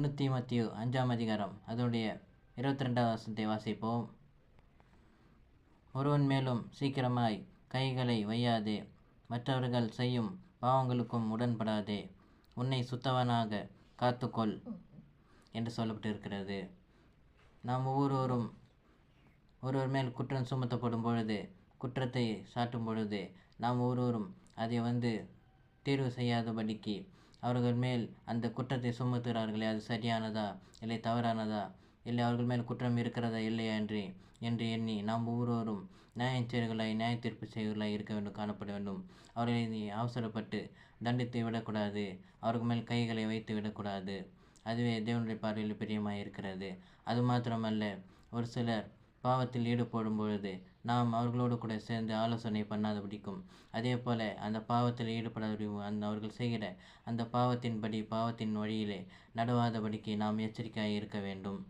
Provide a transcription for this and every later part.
ஒன்று தீமத்தியு அஞ்சாம் அதிகாரம். அதனுடைய இருபத்தி ரெண்டாவது வசனத்தை வாசிப்போம். ஒருவன் மேலும் சீக்கிரமாய் கைகளை வையாதே மற்றவர்கள் செய்யும் பாவங்களுக்கும் உடன்படாதே உன்னை சுத்தவனாக காத்துக்கொள் என்று சொல்லப்பட்டிருக்கிறது. நாம் ஒவ்வொருவரும் ஒருவர் மேல் குற்றம் சுமத்தப்படும் பொழுது குற்றத்தை சாட்டும் பொழுது நாம் ஒவ்வொருவரும் அதை வந்து தீர்வு செய்யாதபடிக்கு அவர்கள் மேல் அந்த குற்றத்தை சுமத்துகிறார்களே அது சரியானதா? இல்லை தவறானதா? இல்லை அவர்கள் மேல் குற்றம் இருக்கிறதா? இல்லையா என்று என்று எண்ணி நாம் ஒவ்வொருவரும் நியாயச்செயல்களாய் நியாய தீர்ப்பு செய்வர்களாய் இருக்க வேண்டும் காணப்பட வேண்டும். அவர்களை நீ அவசரப்பட்டு தண்டித்து விடக்கூடாது. அவர்கள் மேல் கைகளை வைத்து விடக்கூடாது. அதுவே தேவனுடைய பார்வையில் பிரியமாக இருக்கிறது. அது மாத்திரமல்ல ஒரு சிலர் பாவத்தில் ஈடுபடும் பொழுது நாம் அவர்களோடு கூட சேர்ந்து ஆலோசனை பண்ணாதபடிக்கும் அதே போல அந்த பாவத்தில் ஈடுபடாதபடி அந்த அவர்கள் செய்கிற அந்த பாவத்தின்படி பாவத்தின் வழியிலே நடவாதபடிக்கு நாம் எச்சரிக்கையாக இருக்க வேண்டும்.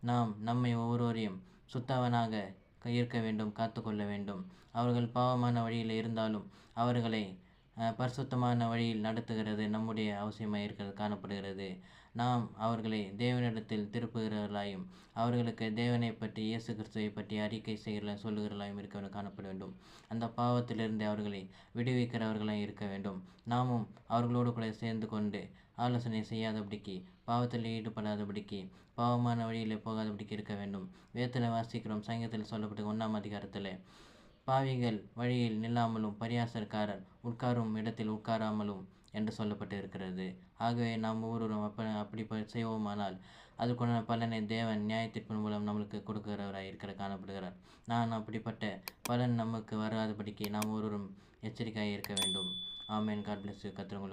நாம் நம்மை ஒவ்வொருவரையும் சுத்தவனாக இருக்க வேண்டும் காத்துக்கொள்ள வேண்டும். அவர்கள் பாவமான வழியில் இருந்தாலும் அவர்களை பரிசுத்தமான வழியில் நடத்துகிறது நம்முடைய அவசியமாக இருக்கிறது காணப்படுகிறது. நாம் அவர்களை தேவனிடத்தில் திருப்புகிறவர்களாயும் அவர்களுக்கு தேவனை பற்றி இயேசு கிறிஸ்துவை பற்றி அறிக்கை செய்கிற சொல்லுகிறவர்களாயும் இருக்க காணப்பட வேண்டும். அந்த பாவத்திலிருந்து அவர்களை விடுவிக்கிறவர்களாயும் இருக்க வேண்டும். நாமும் அவர்களோடு கூட சேர்ந்து கொண்டு ஆலோசனை செய்யாதபடிக்கு பாவத்தில் ஈடுபடாதபடிக்கு பாவமான வழியில் போகாதபடிக்கு இருக்க வேண்டும். வேத்தில் வாசிக்கிறோம் சங்கத்தில் சொல்லப்பட்ட ஒன்றாம் அதிகாரத்தில் பாவிகள் வழியில் நில்லாமலும் பரியாசக்காரர் உட்காரும் இடத்தில் உட்காராமலும் என்று சொல்லப்பட்டு இருக்கிறது ஆகவே நாம் ஒவ்வொருவரும் அப்ப அப்படி செய்வோமானால் அதுக்குண்டான பலனை தேவன் நியாயத்திற்பின் மூலம் நம்மளுக்கு கொடுக்கிறவராக இருக்கிற காணப்படுகிறார். நான் அப்படிப்பட்ட பலன் நமக்கு வராதபடிக்கு நாம் ஒருவரும் எச்சரிக்கையாக இருக்க வேண்டும். ஆமேன். God plus கத்திரங்களும்